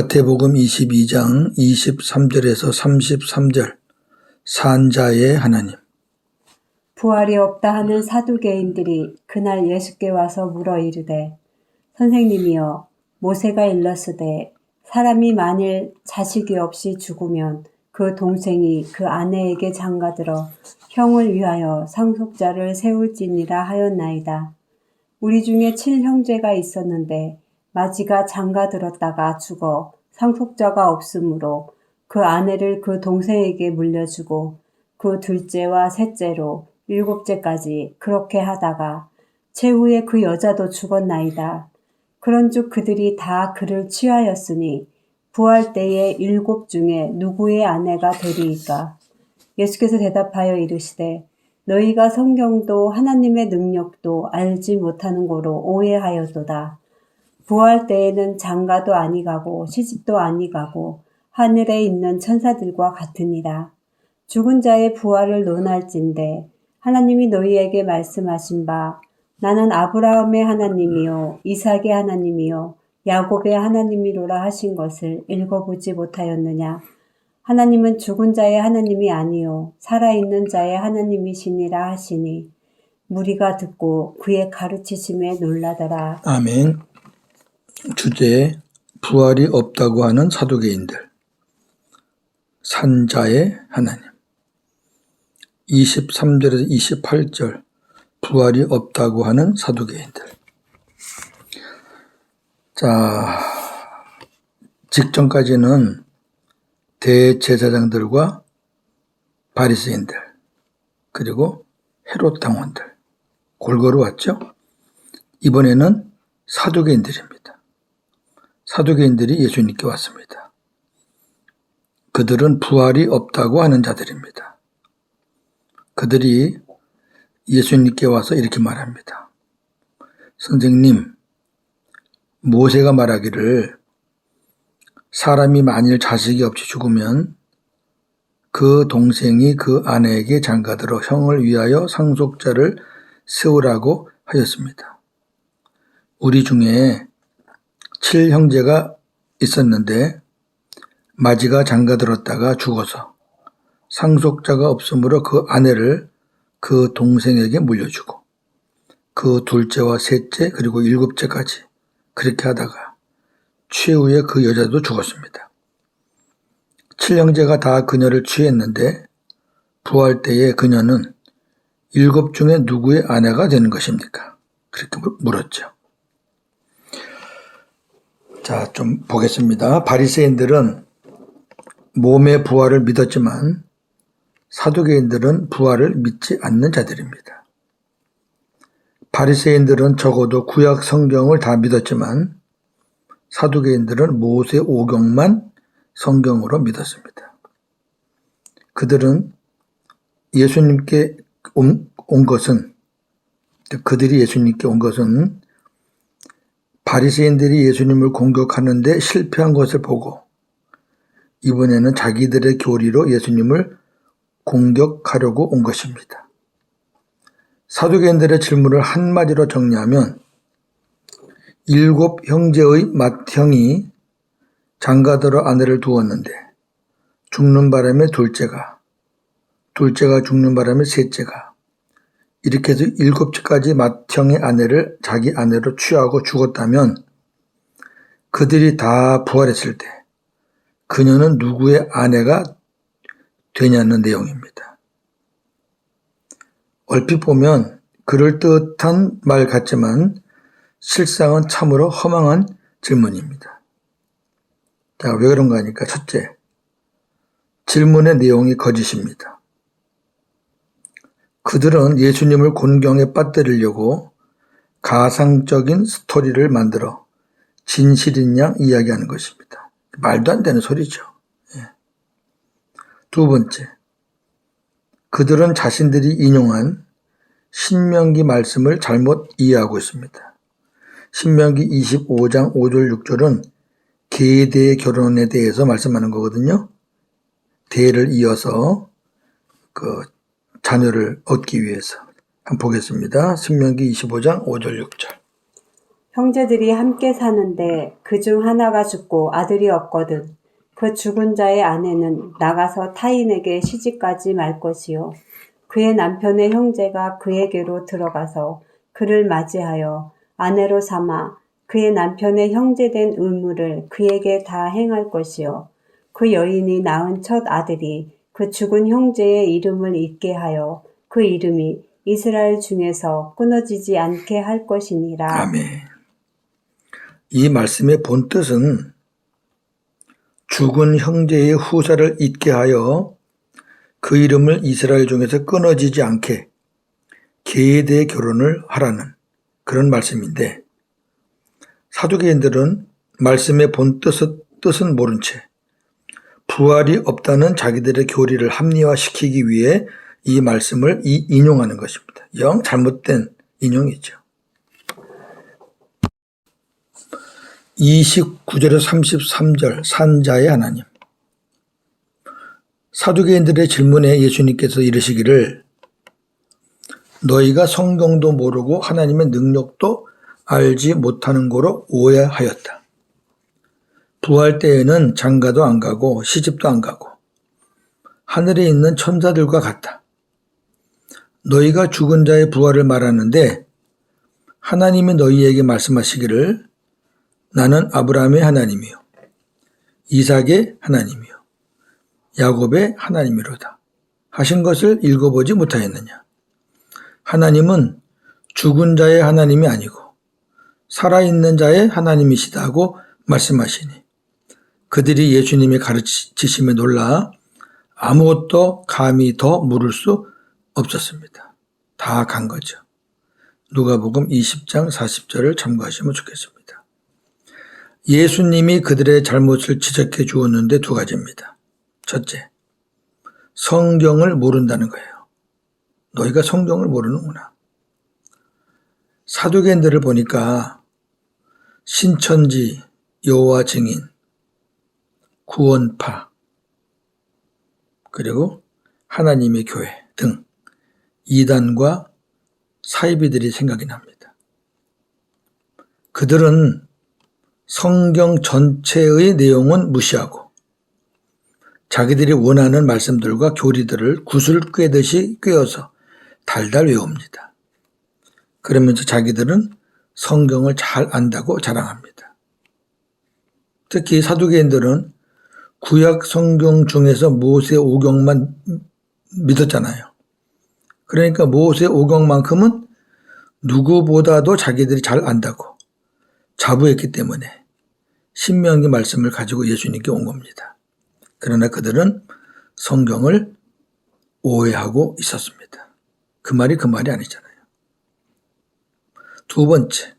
마태복음 22장 23절에서 33절 산자의 하나님 부활이 없다 하는 사두개인들이 그날 예수께 와서 물어 이르되 선생님이여 모세가 일렀으되 사람이 만일 자식이 없이 죽으면 그 동생이 그 아내에게 장가들어 형을 위하여 상속자를 세울지니라 하였나이다. 우리 중에 칠 형제가 있었는데 마지가 장가들었다가 죽어 상속자가 없으므로 그 아내를 그 동생에게 물려주고 그 둘째와 셋째로 일곱째까지 그렇게 하다가 최후에 그 여자도 죽었나이다. 그런즉 그들이 다 그를 취하였으니 부활 때에 일곱 중에 누구의 아내가 되리이까? 예수께서 대답하여 이르시되 너희가 성경도 하나님의 능력도 알지 못하는 거로 오해하였도다. 부활 때에는 장가도 아니가고 시집도 아니가고 하늘에 있는 천사들과 같으니라. 죽은 자의 부활을 논할진대 하나님이 너희에게 말씀하신 바 나는 아브라함의 하나님이요 이삭의 하나님이요 야곱의 하나님이로라 하신 것을 읽어보지 못하였느냐? 하나님은 죽은 자의 하나님이 아니요 살아있는 자의 하나님이시니라 하시니 무리가 듣고 그의 가르치심에 놀라더라. 아멘 주제 부활이 없다고 하는 사두개인들 산자의 하나님 23절에서 28절 부활이 없다고 하는 사두개인들 자 직전까지는 대제사장들과 바리새인들 그리고 헤롯 당원들 골고루 왔죠. 이번에는 사두개인들입니다. 사두개인들이 예수님께 왔습니다. 그들은 부활이 없다고 하는 자들입니다. 그들이 예수님께 와서 이렇게 말합니다. 선생님, 모세가 말하기를 사람이 만일 자식이 없이 죽으면 그 동생이 그 아내에게 장가들어 형을 위하여 상속자를 세우라고 하였습니다. 우리 중에 칠 형제가 있었는데 마지가 장가들었다가 죽어서 상속자가 없으므로 그 아내를 그 동생에게 물려주고 그 둘째와 셋째 그리고 일곱째까지 그렇게 하다가 최후에 그 여자도 죽었습니다. 칠형제가 다 그녀를 취했는데 부활 때에 그녀는 일곱 중에 누구의 아내가 되는 것입니까? 그렇게 물었죠. 자, 좀 보겠습니다. 바리새인들은 몸의 부활을 믿었지만 사두개인들은 부활을 믿지 않는 자들입니다. 바리새인들은 적어도 구약 성경을 다 믿었지만 사두개인들은 모세 오경만 성경으로 믿었습니다. 그들은 예수님께 온, 온 것은 그들이 예수님께 온 것은 바리새인들이 예수님을 공격하는데 실패한 것을 보고 이번에는 자기들의 교리로 예수님을 공격하려고 온 것입니다. 사두개인들의 질문을 한마디로 정리하면 일곱 형제의 맏형이 장가들어 아내를 두었는데 죽는 바람에 둘째가 둘째가 죽는 바람에 셋째가 이렇게 해서 일곱째까지 맏형의 아내를 자기 아내로 취하고 죽었다면 그들이 다 부활했을 때 그녀는 누구의 아내가 되냐는 내용입니다. 얼핏 보면 그럴듯한 말 같지만 실상은 참으로 허망한 질문입니다. 자, 왜 그런가 하니까 첫째, 질문의 내용이 거짓입니다. 그들은 예수님을 곤경에 빠뜨리려고 가상적인 스토리를 만들어 진실인 양 이야기하는 것입니다. 말도 안 되는 소리죠. 예. 두 번째, 그들은 자신들이 인용한 신명기 말씀을 잘못 이해하고 있습니다. 신명기 25장 5절 6절은 계대의 결혼에 대해서 말씀하는 거거든요. 대를 이어서 그 자녀를 얻기 위해서 한번 보겠습니다. 신명기 25장 5절 6절. 형제들이 함께 사는데 그 중 하나가 죽고 아들이 없거든. 그 죽은 자의 아내는 나가서 타인에게 시집가지 말 것이요. 그의 남편의 형제가 그에게로 들어가서 그를 맞이하여 아내로 삼아 그의 남편의 형제된 의무를 그에게 다 행할 것이요. 그 여인이 낳은 첫 아들이 그 죽은 형제의 이름을 잊게 하여 그 이름이 이스라엘 중에서 끊어지지 않게 할 것이니라. 아멘. 이 말씀의 본 뜻은 죽은 형제의 후사를 잊게 하여 그 이름을 이스라엘 중에서 끊어지지 않게 계대 결혼을 하라는 그런 말씀인데 사두개인들은 말씀의 본 뜻은, 뜻은 모른 채 부활이 없다는 자기들의 교리를 합리화시키기 위해 이 말씀을 이- 인용하는 것입니다. 영 잘못된 인용이죠. 29절에 33절 산자의 하나님 사두개인들의 질문에 예수님께서 이르시기를 너희가 성경도 모르고 하나님의 능력도 알지 못하는 거로 오해하였다. 부활 때에는 장가도 안 가고 시집도 안 가고 하늘에 있는 천사들과 같다. 너희가 죽은 자의 부활을 말하는데 하나님이 너희에게 말씀하시기를 나는 아브라함의 하나님이요 이삭의 하나님이요 야곱의 하나님이로다 하신 것을 읽어보지 못하였느냐 하나님은 죽은 자의 하나님이 아니고 살아있는 자의 하나님이시다고 말씀하시니 그들이 예수님의 가르치심에 놀라 아무것도 감히 더 물을 수 없었습니다. 다 간 거죠. 누가복음 20장 40절을 참고하시면 좋겠습니다. 예수님이 그들의 잘못을 지적해 주었는데 두 가지입니다. 첫째, 성경을 모른다는 거예요. 너희가 성경을 모르는구나. 사두개인들을 보니까 신천지, 여호와 증인, 구원파, 그리고 하나님의 교회 등 이단과 사이비들이 생각이 납니다. 그들은 성경 전체의 내용은 무시하고 자기들이 원하는 말씀들과 교리들을 구슬 꿰듯이 꿰어서 달달 외웁니다. 그러면서 자기들은 성경을 잘 안다고 자랑합니다. 특히 사두개인들은 구약 성경 중에서 모세 오경만 믿었잖아요. 그러니까 모세 오경만큼은 누구보다도 자기들이 잘 안다고 자부했기 때문에 신명기 말씀을 가지고 예수님께 온 겁니다. 그러나 그들은 성경을 오해하고 있었습니다. 그 말이 그 말이 아니잖아요. 두 번째,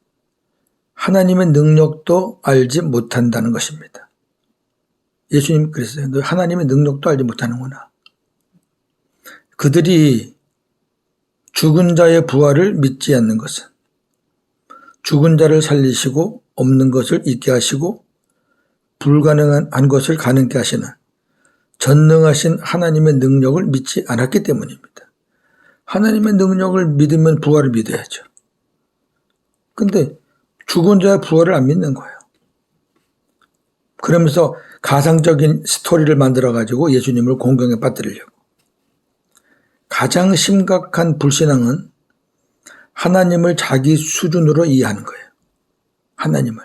하나님의 능력도 알지 못한다는 것입니다. 예수님 그랬어요. 너 하나님의 능력도 알지 못하는구나. 그들이 죽은 자의 부활을 믿지 않는 것은 죽은 자를 살리시고 없는 것을 있게 하시고 불가능한 한 것을 가능케 하시는 전능하신 하나님의 능력을 믿지 않았기 때문입니다. 하나님의 능력을 믿으면 부활을 믿어야죠. 근데 죽은 자의 부활을 안 믿는 거예요. 그러면서 가상적인 스토리를 만들어 가지고 예수님을 공경에 빠뜨리려고. 가장 심각한 불신앙은 하나님을 자기 수준으로 이해하는 거예요. 하나님을.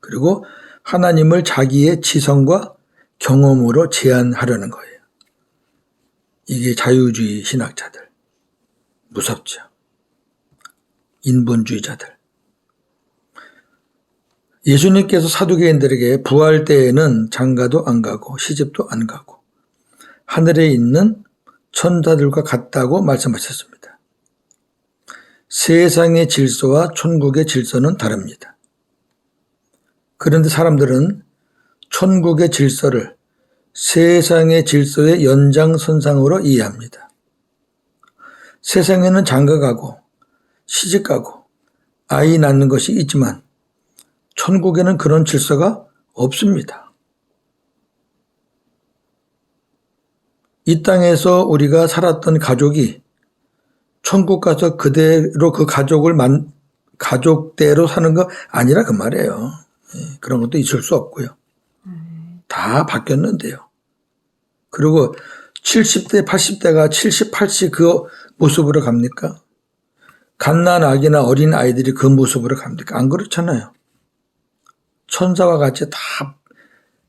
그리고 하나님을 자기의 지성과 경험으로 제한하려는 거예요. 이게 자유주의 신학자들. 무섭죠. 인본주의자들. 예수님께서 사두개인들에게 부활 때에는 장가도 안 가고 시집도 안 가고 하늘에 있는 천사들과 같다고 말씀하셨습니다. 세상의 질서와 천국의 질서는 다릅니다. 그런데 사람들은 천국의 질서를 세상의 질서의 연장선상으로 이해합니다. 세상에는 장가가고 시집가고 아이 낳는 것이 있지만 천국에는 그런 질서가 없습니다. 이 땅에서 우리가 살았던 가족이 천국 가서 그대로 그 가족을 만, 가족대로 사는 거 아니라 그 말이에요. 예, 그런 것도 있을 수 없고요. 다 바뀌었는데요. 그리고 70대, 80대가 70, 80 그 모습으로 갑니까? 갓난 아기나 어린 아이들이 그 모습으로 갑니까? 안 그렇잖아요. 천사와 같이 다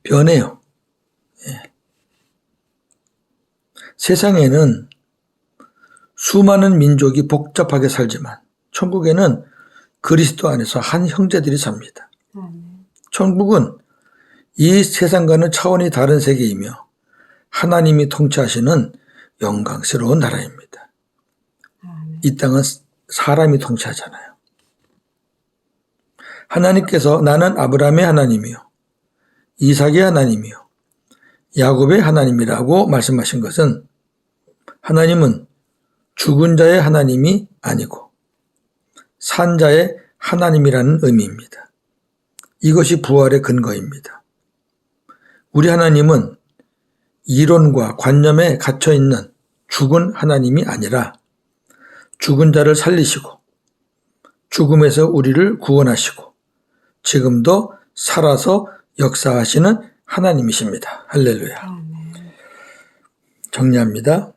변해요. 예. 세상에는 수많은 민족이 복잡하게 살지만 천국에는 그리스도 안에서 한 형제들이 삽니다. 아멘. 천국은 이 세상과는 차원이 다른 세계이며 하나님이 통치하시는 영광스러운 나라입니다. 아멘. 이 땅은 사람이 통치하잖아요. 하나님께서 나는 아브라함의 하나님이요. 이삭의 하나님이요. 야곱의 하나님이라고 말씀하신 것은 하나님은 죽은 자의 하나님이 아니고 산자의 하나님이라는 의미입니다. 이것이 부활의 근거입니다. 우리 하나님은 이론과 관념에 갇혀 있는 죽은 하나님이 아니라 죽은 자를 살리시고 죽음에서 우리를 구원하시고 지금도 살아서 역사하시는 하나님이십니다. 할렐루야. 아멘. 정리합니다.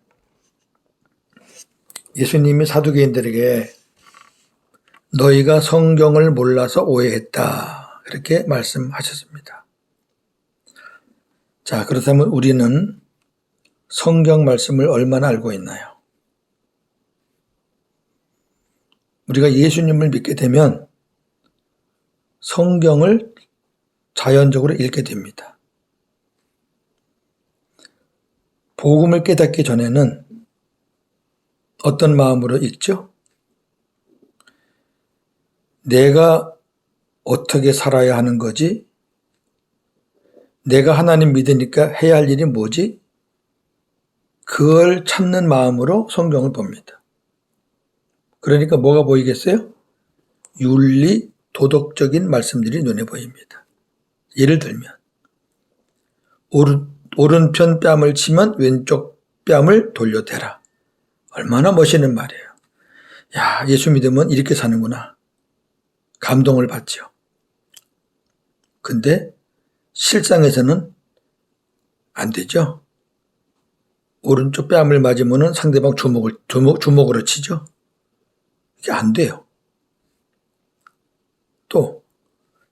예수님이 사두개인들에게 너희가 성경을 몰라서 오해했다. 그렇게 말씀하셨습니다. 자, 그렇다면 우리는 성경 말씀을 얼마나 알고 있나요? 우리가 예수님을 믿게 되면 성경을 자연적으로 읽게 됩니다. 복음을 깨닫기 전에는 어떤 마음으로 읽죠? 내가 어떻게 살아야 하는 거지? 내가 하나님 믿으니까 해야 할 일이 뭐지? 그걸 찾는 마음으로 성경을 봅니다. 그러니까 뭐가 보이겠어요? 윤리, 도덕적인 말씀들이 눈에 보입니다. 예를 들면, 오른, 오른편 뺨을 치면 왼쪽 뺨을 돌려대라. 얼마나 멋있는 말이에요. 야, 예수 믿으면 이렇게 사는구나. 감동을 받죠. 근데 실상에서는 안 되죠. 오른쪽 뺨을 맞으면 상대방 주먹을, 주먹, 주먹으로 치죠. 이게 안 돼요. 또,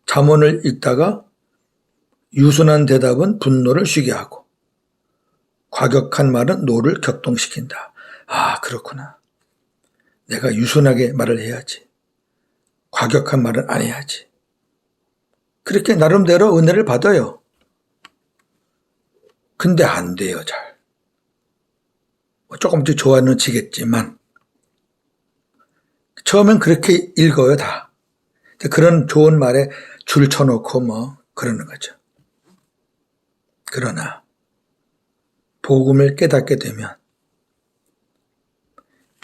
잠언을 읽다가 유순한 대답은 분노를 쉬게 하고, 과격한 말은 노를 격동시킨다. 아, 그렇구나. 내가 유순하게 말을 해야지. 과격한 말은 안 해야지. 그렇게 나름대로 은혜를 받아요. 근데 안 돼요, 잘. 뭐 조금씩 좋아는 지겠지만, 처음엔 그렇게 읽어요, 다. 그런 좋은 말에 줄 쳐놓고 뭐, 그러는 거죠. 그러나, 복음을 깨닫게 되면,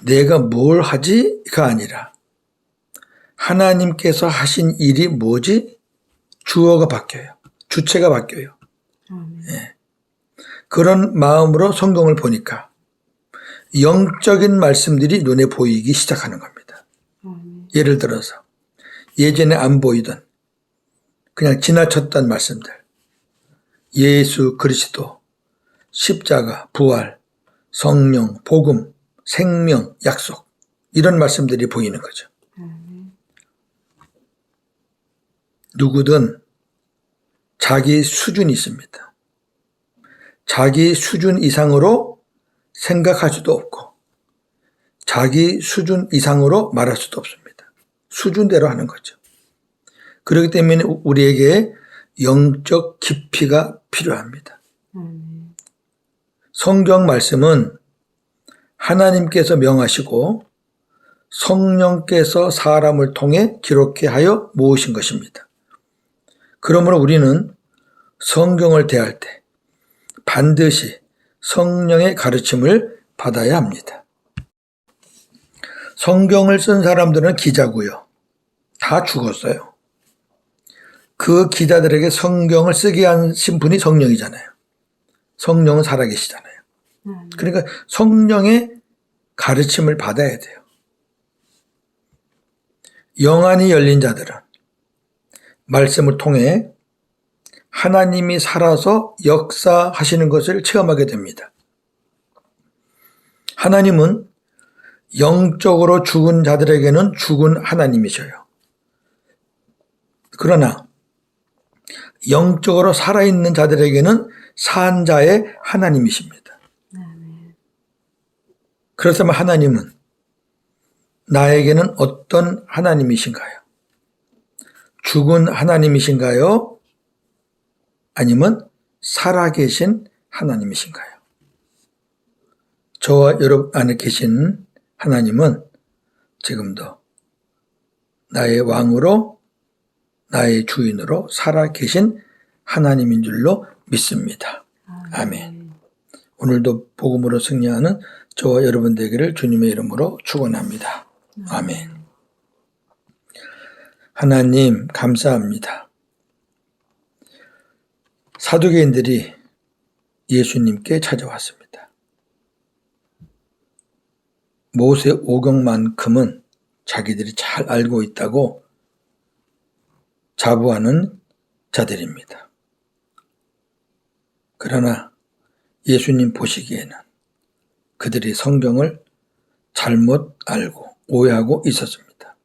내가 뭘 하지가 아니라, 하나님께서 하신 일이 뭐지? 주어가 바뀌어요. 주체가 바뀌어요. 아멘. 그런 마음으로 성경을 보니까 영적인 말씀들이 눈에 보이기 시작하는 겁니다. 아멘. 예를 들어서 예전에 안 보이던 그냥 지나쳤던 말씀들. 예수 그리스도, 십자가, 부활, 성령, 복음, 생명, 약속. 이런 말씀들이 보이는 거죠. 누구든 자기 수준이 있습니다. 자기 수준 이상으로 생각할 수도 없고, 자기 수준 이상으로 말할 수도 없습니다. 수준대로 하는 거죠. 그렇기 때문에 우리에게 영적 깊이가 필요합니다. 아멘. 성경 말씀은 하나님께서 명하시고 성령께서 사람을 통해 기록해 하여 모으신 것입니다. 그러므로 우리는 성경을 대할 때 반드시 성령의 가르침을 받아야 합니다. 성경을 쓴 사람들은 기자고요. 다 죽었어요. 그 기자들에게 성경을 쓰게 하신 분이 성령이잖아요. 성령은 살아계시잖아요. 아멘. 그러니까 성령의 가르침을 받아야 돼요. 영안이 열린 자들은 말씀을 통해 하나님이 살아서 역사하시는 것을 체험하게 됩니다. 하나님은 영적으로 죽은 자들에게는 죽은 하나님이셔요. 그러나 영적으로 살아있는 자들에게는 산 자의 하나님이십니다. 그렇다면 하나님은 나에게는 어떤 하나님이신가요? 죽은 하나님이신가요? 아니면 살아계신 하나님이신가요? 저와 여러분 안에 계신 하나님은 지금도 나의 왕으로 나의 주인으로 살아 계신 하나님인 줄로 믿습니다. 아멘. 오늘도 복음으로 승리하는 저와 여러분 되기를 주님의 이름으로 축원합니다. 아멘. 하나님 감사합니다. 사두개인들이 예수님께 찾아왔습니다. 모세 오경만큼은 자기들이 잘 알고 있다고 자부하는 자들입니다. 그러나 예수님 보시기에는 그들이 성경을 잘못 알고 오해하고 있었습니다.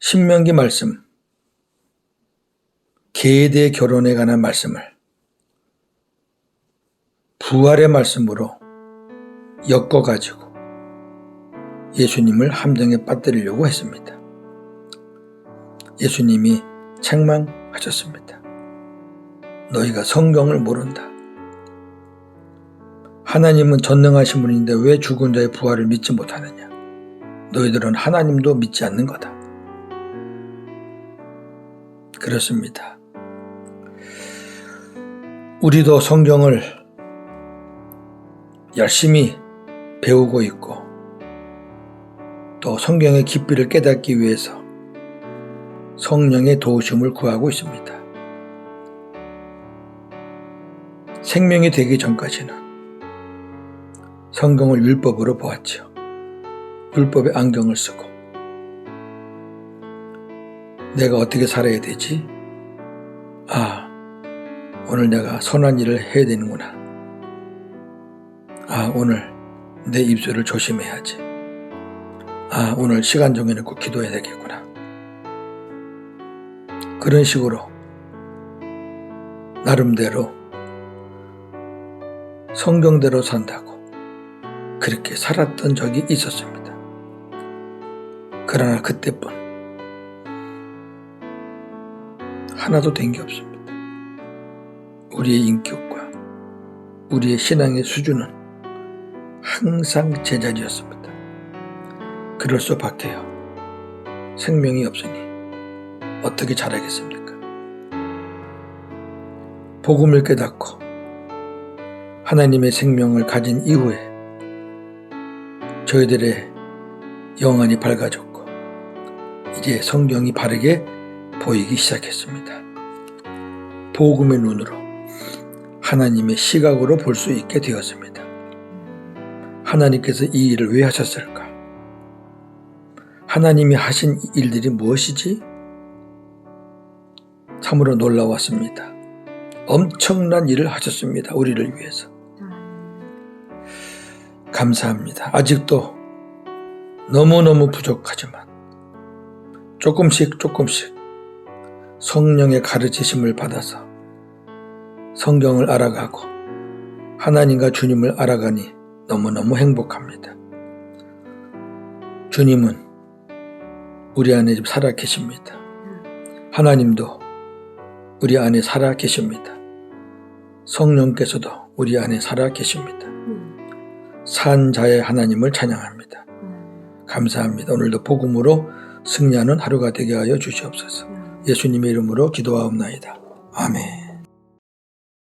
신명기 말씀, 계대 결혼에 관한 말씀을 부활의 말씀으로 엮어가지고 예수님을 함정에 빠뜨리려고 했습니다. 예수님이 책망하셨습니다. 너희가 성경을 모른다. 하나님은 전능하신 분인데 왜 죽은 자의 부활을 믿지 못하느냐? 너희들은 하나님도 믿지 않는 거다. 그렇습니다. 우리도 성경을 열심히 배우고 있고 또 성경의 깊이를 깨닫기 위해서 성령의 도우심을 구하고 있습니다. 생명이 되기 전까지는 성경을 율법으로 보았죠. 율법의 안경을 쓰고 내가 어떻게 살아야 되지? 아, 오늘 내가 선한 일을 해야 되는구나. 아, 오늘 내 입술을 조심해야지. 아, 오늘 시간 정해놓고 기도해야 되겠구나. 그런 식으로 나름대로 성경대로 산다고 그렇게 살았던 적이 있었습니다. 그러나 그때뿐 하나도 된 게 없습니다. 우리의 인격과 우리의 신앙의 수준은 항상 제자리였습니다. 그럴 수 밖에요. 생명이 없으니 어떻게 잘하겠습니까? 복음을 깨닫고 하나님의 생명을 가진 이후에 저희들의 영안이 밝아졌고 이제 성경이 바르게 보이기 시작했습니다. 복음의 눈으로 하나님의 시각으로 볼 수 있게 되었습니다. 하나님께서 이 일을 왜 하셨을까? 하나님이 하신 일들이 무엇이지? 참으로 놀라웠습니다. 엄청난 일을 하셨습니다. 우리를 위해서. 감사합니다. 아직도 너무너무 부족하지만 조금씩 조금씩 성령의 가르치심을 받아서 성경을 알아가고 하나님과 주님을 알아가니 너무너무 행복합니다. 주님은 우리 안에 지금 살아 계십니다. 하나님도 우리 안에 살아 계십니다. 성령께서도 우리 안에 살아 계십니다. 산 자의 하나님을 찬양합니다. 감사합니다. 오늘도 복음으로 승리하는 하루가 되게 하여 주시옵소서. 예수님의 이름으로 기도하옵나이다. 아멘.